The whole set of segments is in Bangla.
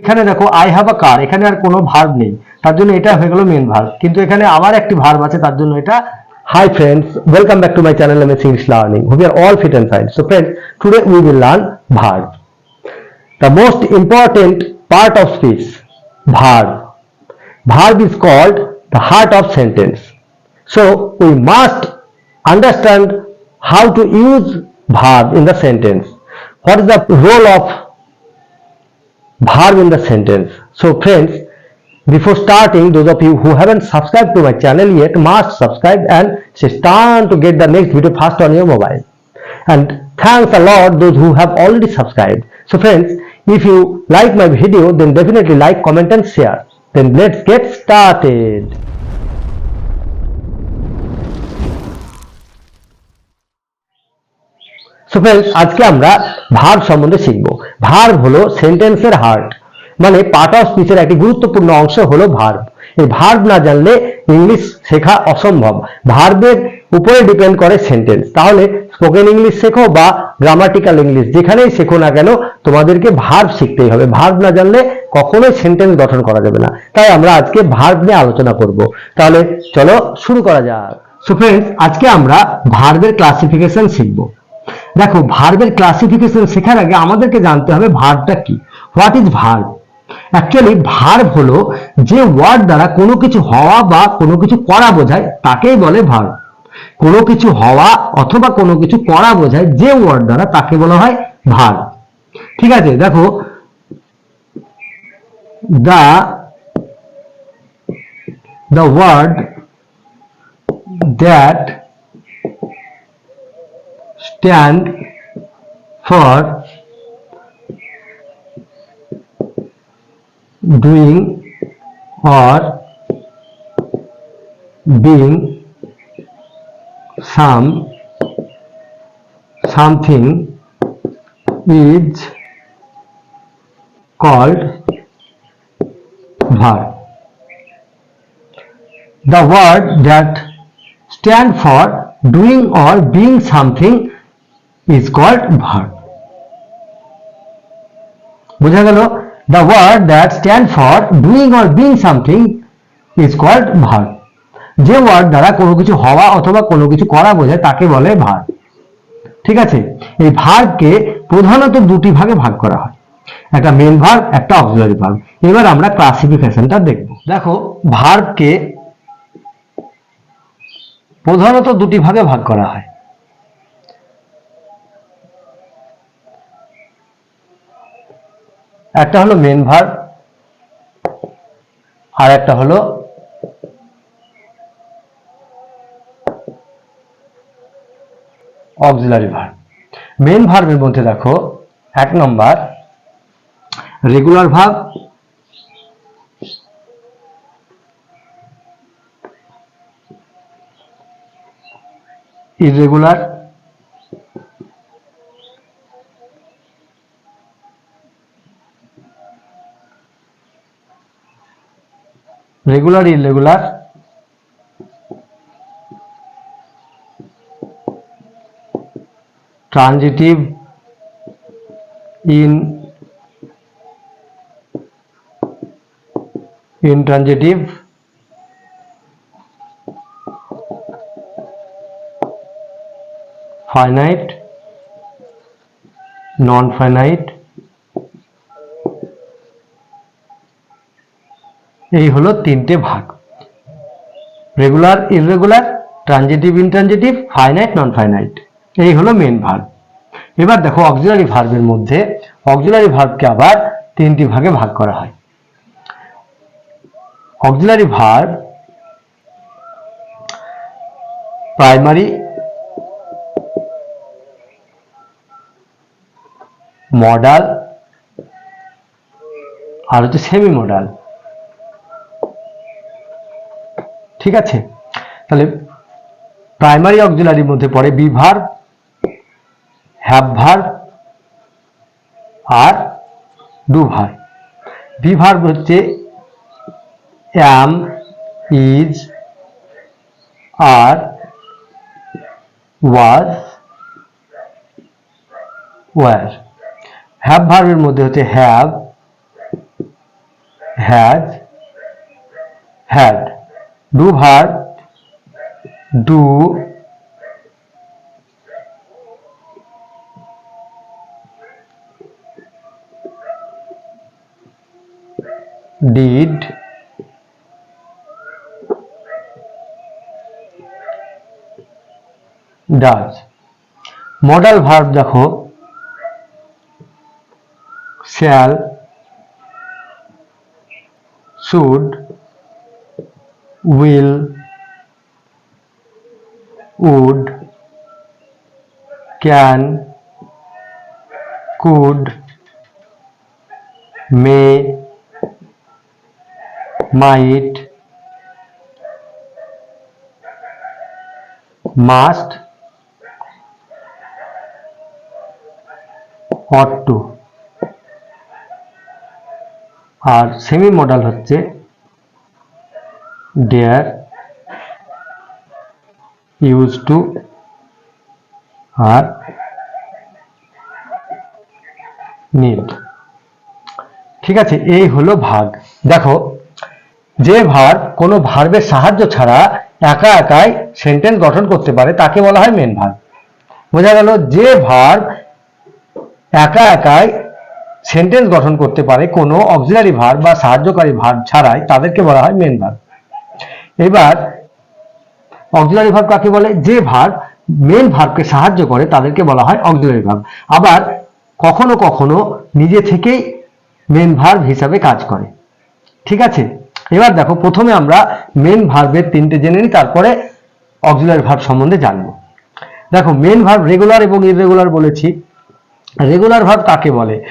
এখানে দেখো আই হ্যাভ আ কার এখানে আর কোনো ভার্ব নেই তার জন্য এটা হয়ে গেল মেন ভার্ব কিন্তু এখানে আবার একটি ভার্ব আছে তার জন্য এটা hi friends welcome back to my channel M S English learning we are all fit and fine so friends today we will learn verb the most important part of speech verb verb is called the heart of sentence so we must understand how to use verb in the sentence what is the role of verb in the sentence. So friends, before starting, those of you who haven't subscribed to my channel yet must subscribe and stand to get the next video fast on your mobile. And thanks a lot those who have already subscribed. So friends, if you like my video, then definitely like, comment and share. Then let's get started. So friends আজকে আমরা ভার্ব সম্বন্ধে শিখব। ভার্ব হলো সেন্টেন্সের হার্ট মানে পার্ট অফ স্পিচের একটি গুরুত্বপূর্ণ অংশ হলো ভার্ব এই ভার্ব না জানলে ইংলিশ শেখা অসম্ভব। ভার্বের উপরে ডিপেন্ড করে সেন্টেন্স তাহলে স্পোকেন ইংলিশ শেখো বা গ্রামাটিক্যাল ইংলিশ যেখানেই শেখো না কেন, তোমাদেরকে ভার্ব শিখতেই হবে। ভার্ব না জানলে কখনোই সেন্টেন্স গঠন করা যাবে না। তাই আমরা আজকে ভার্ব নিয়ে আলোচনা করব। তাহলে চলো শুরু করা যাক। সো ফ্রেন্ডস আজকে আমরা ভার্বের ক্লাসিফিকেশন শিখব। দেখো ভার্বের ক্লাসিফিকেশন শেখার আগে আমাদেরকে জানতে হবে ভার্বটা কি? What is verb actually verb হলো যে ওয়ার্ড দ্বারা কোনো কিছু হওয়া বা কোনো কিছু করা বোঝায়, তাকেই বলে ভার্ব কোনো কিছু হওয়া অথবা কোনো কিছু করা বোঝায়, যে ওয়ার্ড দ্বারা তাকে বলা হয় ভার্ব ঠিক আছে, দেখো দা the word that stand for doing or being some something is called verb the word that stand for doing or being something is called verb. বোঝা গেল? The word that stand for doing or being something is called verb. যে ওয়ার্ড দ্বারা কোনো কিছু হওয়া অথবা কোনো কিছু করা বোঝায়, তাকে বলে ভার্ব ঠিক আছে? এই ভার্বকে প্রধানত দুটি ভাগে ভাগ করা হয়। একটা মেন ভার্ব একটা অক্সিলারি ভার্ব এবার আমরা ক্লাসিফিকেশনটা দেখব। দেখো ভার্বকে প্রধানত দুটি ভাগে ভাগ করা হয়। একটা হলো মেন ভার্ব আর একটা হলো অক্সিলারি ভার্ব মেন ভার্বের মধ্যে দেখো, এক নম্বর regular verb irregular regular irregular transitive in intransitive finite non finite এই হলো তিনটে ভাগ। Regular irregular transitive intransitive finite non finite এই হলো মেন ভার্ব এবার দেখো অক্সিলারি ভার্বের মধ্যে অক্সিলারি ভার্বকে আবার তিনটি ভাগে ভাগ করা হয়। অক্সিলারি ভার্ব প্রাইমারি মডাল আর হচ্ছে সেমি মডাল ঠিক আছে? তাহলে প্রাইমারি অক্সিলারির মধ্যে পড়ে বি ভার্ব হ্যাভ ভার্ব আর ডু ভার্ব বি ভার্ব হচ্ছে am is are was were have ভার্বের মধ্যে হচ্ছে have has had do verb do did does modal verb দেখো shall should will would can could may might must ought to আর সেমি মডাল হচ্ছে ডেয়ার ইউজ টু আর নিড ঠিক আছে, এই হলো ভাগ। দেখো, যে ভার কোনো ভার্বের সাহায্য ছাড়া একা একাই সেন্টেন্স গঠন করতে পারে, তাকে বলা হয় মেন ভার্ব বোঝা গেল, যে ভার্ব একা একাই সেন্টেন্স গঠন করতে পারে, কোনো অক্সিলারি ভার্ব বা সাহায্যকারী ভার্ব ছাড়াই তাদেরকে বলা হয় মেন ভার্ব এবার অক্সিলারি ভার্ব কাকে বলে? যে ভার্ব মেন ভার্বকে সাহায্য করে তাদেরকে বলা হয় অক্সিলারি ভার্ব আবার কখনো কখনো নিজে থেকেই মেন ভার্ব হিসাবে কাজ করে। ঠিক আছে? এবার দেখো, প্রথমে আমরা মেন ভার্বের তিনটে জেনে নিই, তারপরে অক্সিলারি ভার্ব সম্বন্ধে জানব। দেখো মেন ভার্ব রেগুলার এবং ইররেগুলার বলেছি। রেগুলার ভার্ব কাকে বলে?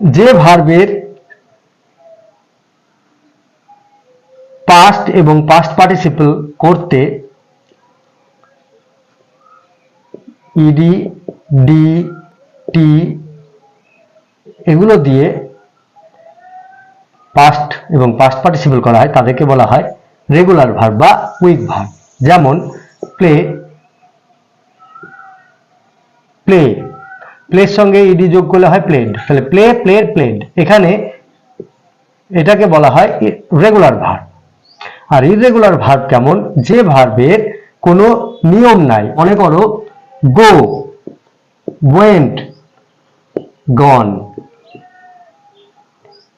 যে ভার্বের পাস্ট এবং পাস্ট পার্টিসিপল করতে ইডি ডি টি এগুলো দিয়ে পাস্ট এবং পাস্ট পার্টিসিপল করা হয়, তাদেরকে বলা হয় রেগুলার ভার্ব বা উইক ভার্ব যেমন প্লে প্লে প্লের সঙ্গে ইডি যোগ করলে হয় প্লেড তাহলে প্লে প্লেড প্লেড এখানে এটাকে বলা হয় রেগুলার ভার্ব আর ইরেগুলার ভার্ব কেমন? যে ভার্বের কোনো নিয়ম নাই। মনে করো গো ওয়েন্ট গন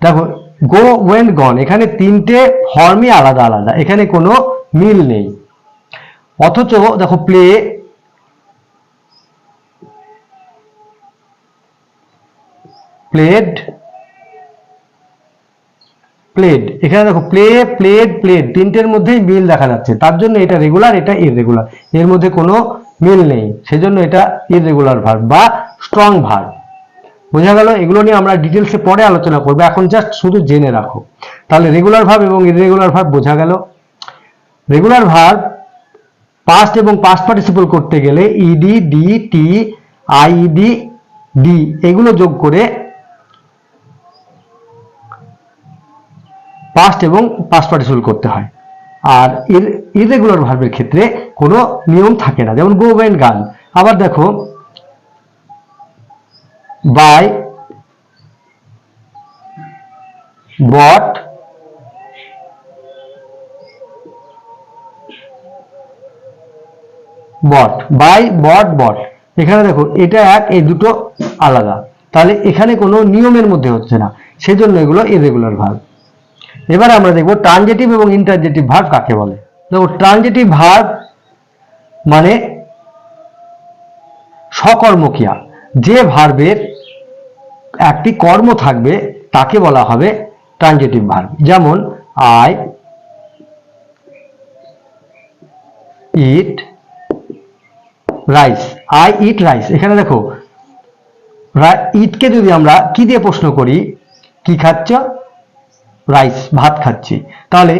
দেখো গো ওয়েন্ট গন এখানে তিনটে ফর্মই আলাদা আলাদা। এখানে কোনো মিল নেই। অথচ দেখো প্লে প্লেড প্লেড এখানে দেখো প্লে প্লেড প্লেড তিনটের মধ্যেই মিল দেখা যাচ্ছে। তার জন্য এটা রেগুলার এটা ইররেগুলার এর মধ্যে কোনো মিল নেই। সেজন্য এটা ইররেগুলার ভার্ব বা স্ট্রং ভার্ব বোঝা গেল? এগুলো নিয়ে আমরা ডিটেলসে পরে আলোচনা করব। এখন জাস্ট শুধু জেনে রাখো। তাহলে রেগুলার ভার্ব এবং ইররেগুলার ভার্ব বোঝা গেল? রেগুলার ভার্ব পাস্ট এবং পাস্ট পার্টিসিপল করতে গেলে E D D T I D D এগুলো যোগ করে পাস্ট এবং পাস্ট পার্টিসিপল করতে হয়। আর এর ইরেগুলার ভার্বের ক্ষেত্রে কোনো নিয়ম থাকে না। যেমন গো ওয়েন গান আবার দেখো বাই বট বট বাই বট বট এখানে দেখো, এটা এক, এই দুটো আলাদা। তাহলে এখানে কোনো নিয়মের মধ্যে হচ্ছে না। সেজন্য এগুলো ইরেগুলার ভার্ব এবার আমরা দেখব ট্রানজেটিভ এবং ইন্টারজেটিভ ভার্ব কাকে বলে? দেখো ট্রানজেটিভ ভার্ব মানে সকর্মক্রিয়া যে ভার্বের একটি কর্ম থাকবে, তাকে বলা হবে ট্রানজেটিভ ভার্ব যেমন I eat rice I eat rice এখানে দেখো ইটকে যদি আমরা কি দিয়ে প্রশ্ন করি? কি খাচ্ছ? রাইস ভাত খাচ্ছি। তাহলে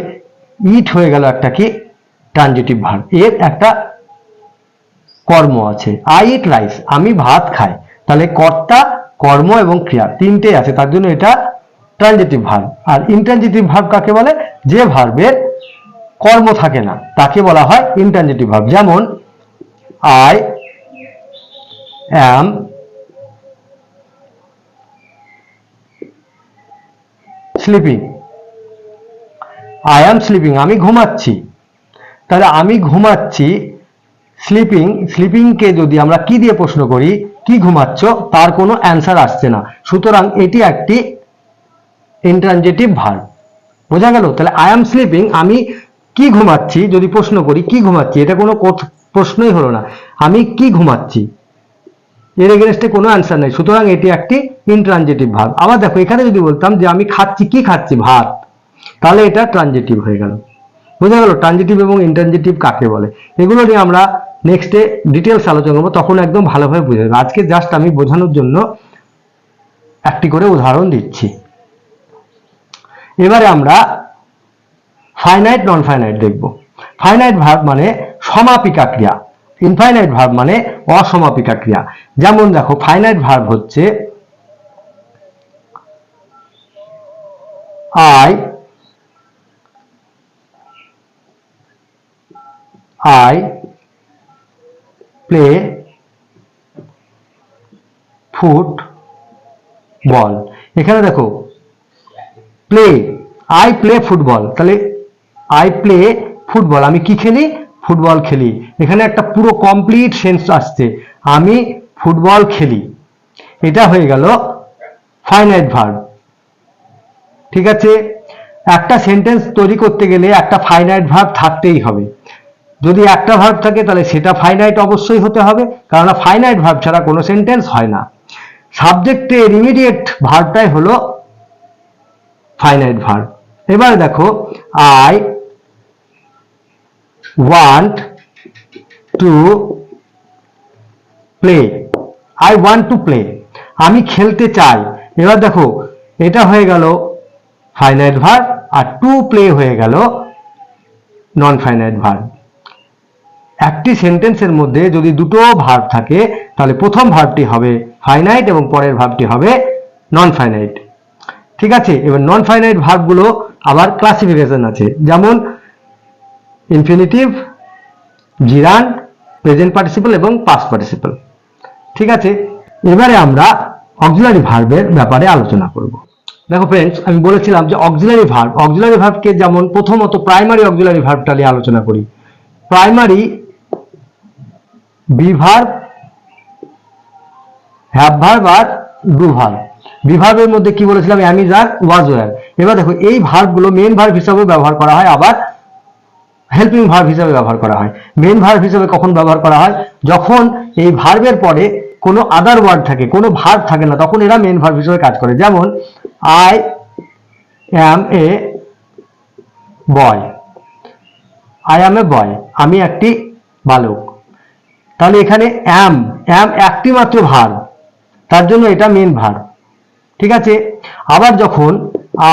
ইট হয়ে গেল একটা কি? ট্রানজিটিভ ভার্ব এর একটা কর্ম আছে। আই ইট রাইস আমি ভাত খাই। তাহলে কর্তা, কর্ম এবং ক্রিয়া তিনটে আছে। তার জন্য এটা ট্রানজিটিভ ভার্ব আর ইনট্রানজিটিভ ভার্ব কাকে বলে? যে ভার্বের কর্ম থাকে না, তাকে বলা হয় ইনট্রানজিটিভ ভার্ব যেমন I am sleeping I am sleeping আমি ঘুমাচ্ছি। তাহলে আমি ঘুমাচ্ছি স্লিপিং স্লিপিংকে যদি আমরা কি দিয়ে প্রশ্ন করি, কি ঘুমাচ্ছ? তার কোনো অ্যান্সার আসছে না। সুতরাং এটি একটি ইন্ট্রানজেটিভ ভার্ব বোঝা গেল? তাহলে আই অ্যাম স্লিপিং আমি কি ঘুমাচ্ছি? যদি প্রশ্ন করি, কি ঘুমাচ্ছি? এটা কোনো প্রশ্নই হলো না। আমি কি ঘুমাচ্ছি? এর এগেনস্টে কোনো অ্যান্সার নেই। সুতরাং এটি একটি ইনট্রানজেটিভ ভার্ব আবার দেখো, এখানে যদি বলতাম যে আমি খাচ্ছি, কি খাচ্ছি? ভাত। তাহলে এটা ট্রানজেটিভ হয়ে গেল। বোঝা গেল ট্রানজেটিভ এবং ইন্ট্রানজেটিভ কাকে বলে? এগুলো নিয়ে আমরা নেক্সটে ডিটেলস আলোচনা করব, তখন একদম ভালোভাবে বুঝে যাবে। আজকে জাস্ট আমি বোঝানোর জন্য একটি করে উদাহরণ দিচ্ছি। এবারে আমরা ফাইনাইট নন ফাইনাইট দেখব। ফাইনাইট ভার্ব মানে সমাপিকা ক্রিয়া। ইনফাইনাইট ভার্ব মানে অসমাপিকা ক্রিয়া। যেমন দেখো ফাইনাইট ভার্ব হচ্ছে I I play football এখানে দেখো প্লে আই প্লে ফুটবল তাহলে আই প্লে ফুটবল আমি কি খেলি? ফুটবল খেলি। এখানে একটা পুরো কমপ্লিট সেন্স আসছে। আমি ফুটবল খেলি। এটা হয়ে গেল ফাইনাইট ভার্ব ঠিক আছে? একটা সেন্টেন্স তৈরি করতে গেলে একটা ফাইনাইট ভার্ব থাকতেই হবে। যদি একটা ভার্ব থাকে, তাহলে সেটা ফাইনাইট অবশ্যই হতে হবে কারণ ফাইনাইট ভার্ব ছাড়া কোনো সেন্টেন্স হয় না। সাবজেক্টের ইমিডিয়েট ভার্বটাই হলো ফাইনাইট ভার্ব এবারে দেখো I want to play I want to play আমি খেলতে চাই। এবার দেখো, এটা হয়ে গেল ফাইনাইট ভার্ব আর টু প্লে হয়ে গেল নন ফাইনাইট ভার্ব একটি সেন্টেন্সের মধ্যে যদি দুটো ভার্ব থাকে, তাহলে প্রথম ভার্বটি হবে ফাইনাইট এবং পরের ভার্বটি হবে নন ফাইনাইট ঠিক আছে, এবার নন ফাইনাইট ভার্বগুলো আবার ক্লাসিফিকেশন আছে। যেমন ইনফিনিটিভ জিরান প্রেজেন্ট পার্টিসিপল এবং পাস্ট পার্টিসিপল ঠিক আছে, এবারে আমরা অক্সিলারি ভার্বের ব্যাপারে আলোচনা করব। দেখো ফ্রেন্ডস আমি বলেছিলাম যে অক্সিলারি ভার্ব অক্সিলারি ভার্বকে যেমন প্রথমত প্রাইমারি অক্সিলারি ভার্বটা নিয়ে আলোচনা করি। Primary be verb have verb R do verb be ভার্বের মধ্যে কি বলেছিলাম? অ্যামিজ আর ওয়াজ এবার দেখো, এই ভার্বগুলো মেন ভার্ব হিসাবে ব্যবহার করা হয়, আবার হেল্পিং ভার্ব হিসাবে ব্যবহার করা হয়। মেন ভার্ব হিসাবে কখন ব্যবহার করা হয়? যখন এই ভার্বের পরে কোনো আদার ওয়ার্ড থাকে, কোনো ভার্ব থাকে না, তখন এরা মেন ভার্ব হিসেবে কাজ করে। যেমন I am A boy I am এ বয় আমি একটি বালক। তাহলে এখানে অ্যাম অ্যাম একটি মাত্র ভার্ব তার জন্য এটা মেন ভার। ঠিক আছে? আবার যখন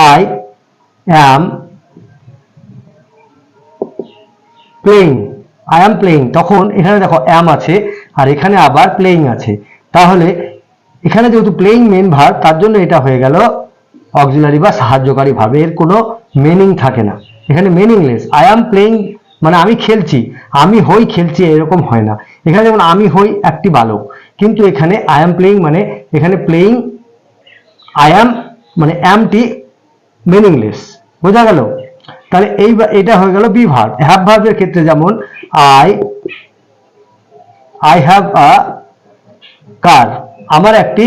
I am playing I am playing তখন এখানে দেখো অ্যাম আছে, আর এখানে আবার প্লেইং আছে। তাহলে এখানে যেহেতু প্লেইং মেন ভার, তার জন্য এটা হয়ে গেল অক্সিলারি বা সাহায্যকারী ভাবে। এর কোনো মিনিং থাকে না। এখানে মিনিংলেস আই অ্যাম প্লেইং মানে আমি খেলছি, আমি হই খেলছি, এরকম হয় না। এখানে যেমন আমি হই একটি বালক, কিন্তু এখানে আই অ্যাম প্লেইং মানে এখানে প্লেইং আই অ্যাম মানে অ্যামটি মিনিংলেস বোঝা গেল? তাহলে এই এটা হয়ে গেল বি ভার্ব হ্যাভ ভার্বের ক্ষেত্রে যেমন I I have a car আমার একটি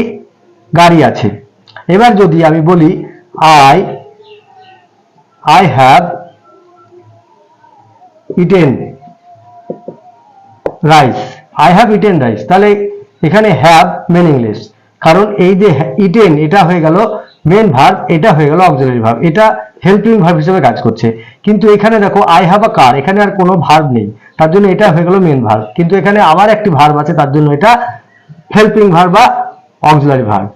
গাড়ি আছে। এবার যদি আমি বলি I I have eaten rice I have eaten rice তাহলে এখানে হ্যাভ মিনিংলেস কারণ এই যে ইটেন এটা হয়ে গেল মেন ভার্ব এটা হয়ে গেল অক্সিলারি ভার্ব এটা হেল্পিং ভার্ব হিসেবে কাজ করছে। কিন্তু এখানে দেখো আই হ্যাভ আ কার এখানে আর কোনো ভার্ব নেই। তার জন্য এটা হয়ে গেল মেন ভার্ব কিন্তু এখানে আবার একটি ভার্ব আছে, তার জন্য এটা হেল্পিং ভার্ব বা অক্সিলারি ভার্ব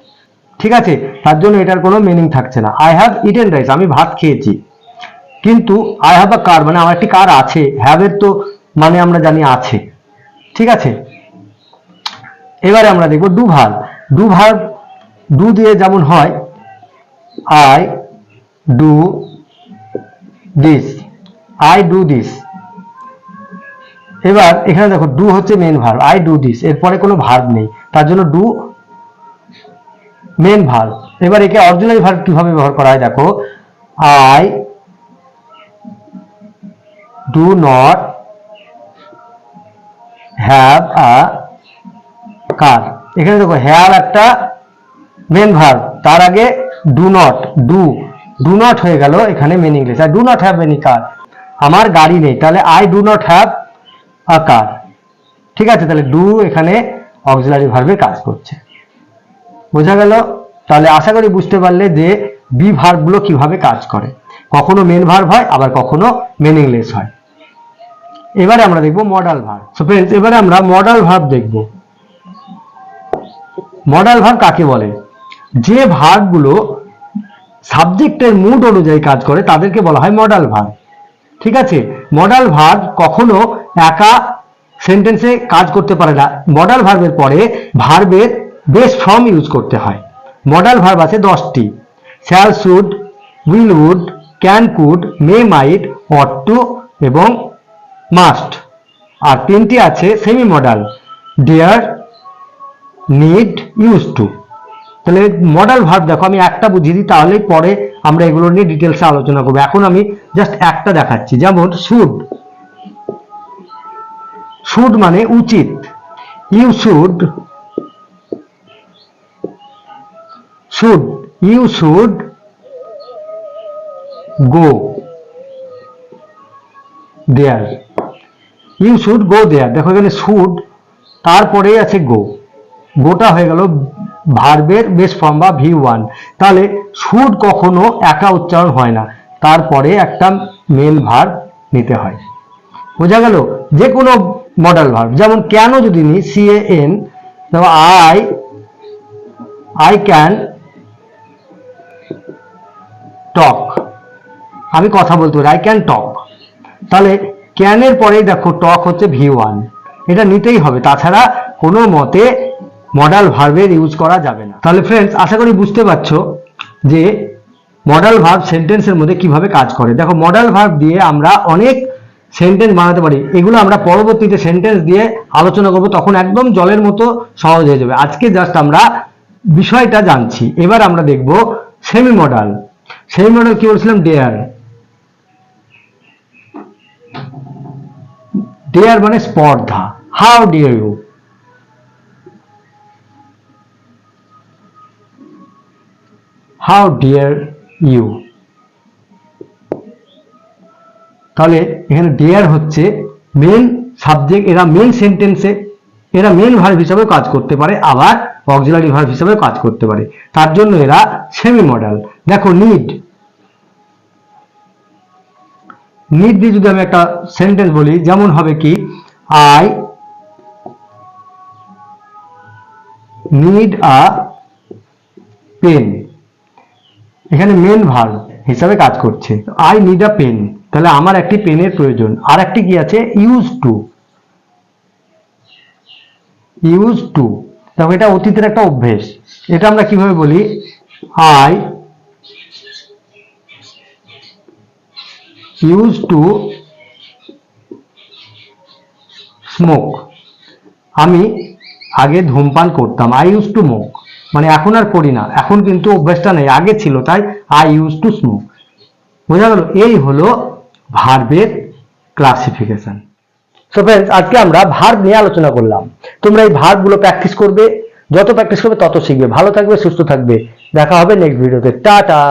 ঠিক আছে? তার জন্য এটার কোনো মিনিং থাকছে না। আই হ্যাভ ইটেন রাইস আমি ভাত খেয়েছি। কিন্তু আই হ্যাভ আ কার মানে আমার একটি কার আছে। হ্যাভের তো মানে আমরা জানি আছে। ঠিক আছে? এবারে আমরা দেখব do verb do verb do দিয়ে যেমন হয় I do this I do this এবার এখানে দেখো ডু হচ্ছে main verb I do this এরপরে কোনো ভার্ব নেই। তার জন্য ডু মেন ভার্ব এবার একে অরিজিনাল ভার্ব কীভাবে ব্যবহার করা হয় দেখো। I do not have a car এখানে দেখো হ্যাভ একটা মেন ভার্ব তার আগে do not do do not হয়ে গেল এখানে main English R do not have any car আমার গাড়ি নেই, তাহলে I do not have a car ঠিক আছে, তাহলে ডু এখানে অক্সিলারি ভার্বে কাজ করছে। বোঝা গেল? তাহলে আশা করি বুঝতে পারলে যে বি ভার্বগুলো কীভাবে কাজ করে। কখনো মেন ভার্ব হয়, আবার কখনো মিনিংলেস হয়। এবারে আমরা দেখব মডাল ভার্ব সো ফ্রেন্ডস এবারে আমরা মডাল ভার্ব দেখব। মডাল ভার্ব কাকে বলে? যে ভার্বগুলো সাবজেক্টের মুড অনুযায়ী কাজ করে, তাদেরকে বলা হয় মডাল ভার্ব ঠিক আছে? মডাল ভার্ব কখনো একা সেন্টেন্সে কাজ করতে পারে না। মডাল ভার্বের পরে ভার্বের বেস ফর্ম ইউজ করতে হয়। মডাল ভার্ব আছে দশটি। Shall should will would can could may might ought to এবং মাস্ট আর তিনটি আছে semi modal dare need use to তাহলে মডাল ভার্ব দেখো, আমি একটা বুঝিয়ে দিই, তাহলেই পরে আমরা এগুলো নিয়ে ডিটেলসে আলোচনা করব। এখন আমি জাস্ট একটা দেখাচ্ছি, যেমন শুড শুড মানে উচিত। You should should you should go there you should go there দেখো এখানে শুড তারপরেই আছে গো গোটা হয়ে গেল ভার্বের বেস ফর্ম বা ভি ওয়ান তাহলে শুড কখনো একা উচ্চারণ হয় না। তারপরে একটা মেল ভার্ব নিতে হয়। বোঝা গেল? যে কোনো মডেল ভার্ব যেমন কেন যদি নি C A N I I can talk আমি কথা বলতে পারি আই ক্যান টক তাহলে ক্যানের পরেই দেখো টক হচ্ছে ভি ওয়ান। এটা নিতেই হবে। তাছাড়া কোনো মতে মডাল ভার্বের ইউজ করা যাবে না। তাহলে ফ্রেন্ডস আশা করি বুঝতে পারছ যে মডাল ভার্ব সেন্টেন্সের মধ্যে কীভাবে কাজ করে। দেখো মডাল ভার্ব দিয়ে আমরা অনেক সেন্টেন্স বানাতে পারি। এগুলো আমরা পরবর্তীতে সেন্টেন্স দিয়ে আলোচনা করব, তখন একদম জলের মতো সহজ হয়ে যাবে। আজকে জাস্ট আমরা বিষয়টা জানছি। এবার আমরা দেখব সেমি মডাল সেমি মডেল কি বলছিলাম? ডেয়ার ডেয়ার মানে স্পর্ধা। How dare you how dare you তাহলে এখানে ডেয়ার হচ্ছে মেন সাবজেক্ট এরা মেন সেন্টেন্সে এরা মেন ভার্ব হিসাবে কাজ করতে পারে, আবার অক্সিলারি ভার্ব হিসাবে কাজ করতে পারে। তার জন্য এরা সেমি মডেল দেখো নিড নিড দিয়ে যদি আমি একটা সেন্টেন্স বলি, যেমন হবে কি আই নিড আ পেন এখানে মেন ভার্ব হিসাবে কাজ করছে। আই নিড আ পেন তাহলে আমার একটি পেনের প্রয়োজন। আর একটি কি আছে? ইউজ টু ইউজ টু দেখো, এটা অতীতের একটা অভ্যেস। এটা আমরা কীভাবে বলি? আই ইউজ টু স্মোক আমি আগে ধূমপান করতাম। আই ইউজ টু স্মোক মানে এখন আর করি না। এখন কিন্তু অভ্যাসটা নেই। আগে ছিল, তাই আই ইউজ টু স্মোক বোঝা গেল? এই হলো ভার্বের ক্লাসিফিকেশন সো ফ্রেন্ডস আজকে আমরা ভার্ব নিয়ে আলোচনা করলাম। তোমরা এই ভার্বগুলো প্র্যাকটিস করবে। যত প্র্যাকটিস করবে, তত শিখবে। ভালো থাকবে, সুস্থ থাকবে। দেখা হবে নেক্সট ভিডিওতে টাটা!